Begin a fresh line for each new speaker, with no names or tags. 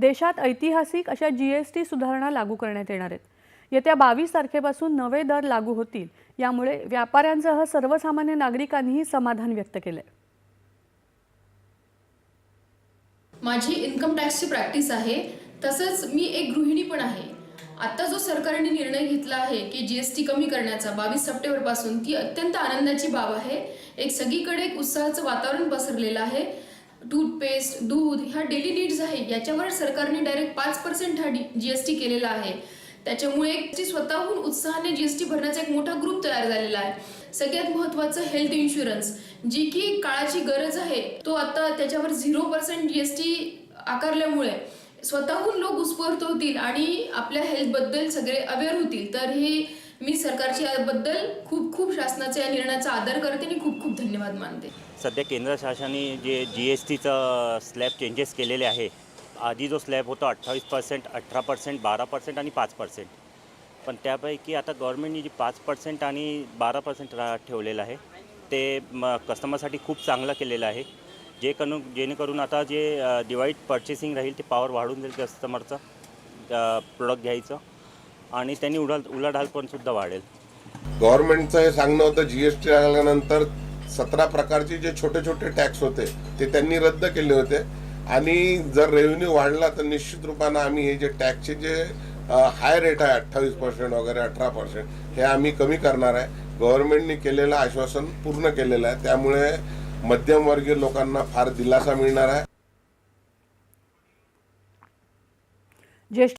देशात ऐतिहासिक अशा जी एस टी सुधारणा लागू करण्यात येणार आहेत. येत्या बावीस तारखेपासून नवे दर लागू होतील यामुळे व्यापाऱ्यांसह सर्वसामान्य नागरिकांनीही समाधान व्यक्त केलंय.
माझी इन्कम टॅक्सची प्रॅक्टिस आहे तसंच मी एक गृहिणी पण आहे. आता जो सरकारने निर्णय घेतला आहे की जीएसटी कमी करण्याचा बावीस सप्टेंबरपासून ती अत्यंत आनंदाची बाब आहे. एक सगळीकडे एक उत्साहाचं वातावरण पसरलेलं आहे. टूथपेस्ट दूध ह्या डेली नीड्स आहे याच्यावर सरकारने डायरेक्ट पाच पर्सेंट हा जी एस टी केलेला आहे. त्याच्यामुळे ती स्वतःहून उत्साहाने जीएसटी भरण्याचा एक मोठा ग्रुप तयार झालेला आहे. सगळ्यात महत्त्वाचं हेल्थ इन्शुरन्स जी की काळाची गरज आहे तो आता त्याच्यावर झिरो पर्सेंट जीएसटी आकारल्यामुळे स्वतःहून लोक उत्स्फूर्त होतील आणि आपल्या हेल्थबद्दल सगळे अवेअर होतील. तर हे मी सरकारच्या याबद्दल खूप खूप शासनाच्या या निर्णयाचा आदर करते आणि खूप खूप धन्यवाद मानते.
सध्या केंद्र शासनाने जे जी एस टीचं स्लॅब चेंजेस केलेले आहे आधी जो स्लॅब होता अठ्ठावीस पर्सेंट अठरा पर्सेंट बारा पर्सेंट आणि पाच पर्सेंट पण त्यापैकी आता गव्हर्नमेंटने जी पाच पर्सेंट आणि बारा पर्सेंट रा ठेवलेलं आहे ते म कस्टमरसाठी खूप चांगलं केलेलं आहे. जे करून जेणेकरून आता जे डिवाईड पर्चेसिंग राहील ते पॉवर वाढून जाईल कस्टमरचं प्रोडक्ट घ्यायचं. आणि त्यांनी पण सुद्धा वाढेल.
गव्हर्नमेंटचं हे सांगणं होतं जीएसटी लागल्यानंतर सतरा प्रकारचे जे छोटे छोटे टॅक्स होते ते त्यांनी रद्द केले होते. आणि जर रेव्हेन्यू वाढला तर निश्चित रूपानं आम्ही हे जे टॅक्सचे जे हाय रेट आहे अठ्ठावीस पर्सेंट वगैरे अठरा पर्सेंट हे आम्ही कमी करणार आहे. गव्हर्नमेंटने केलेलं आश्वासन पूर्ण केलेलं आहे. त्यामुळे मध्यमवर्गीय लोकांना फार दिलासा मिळणार आहे.
ज्येष्ठ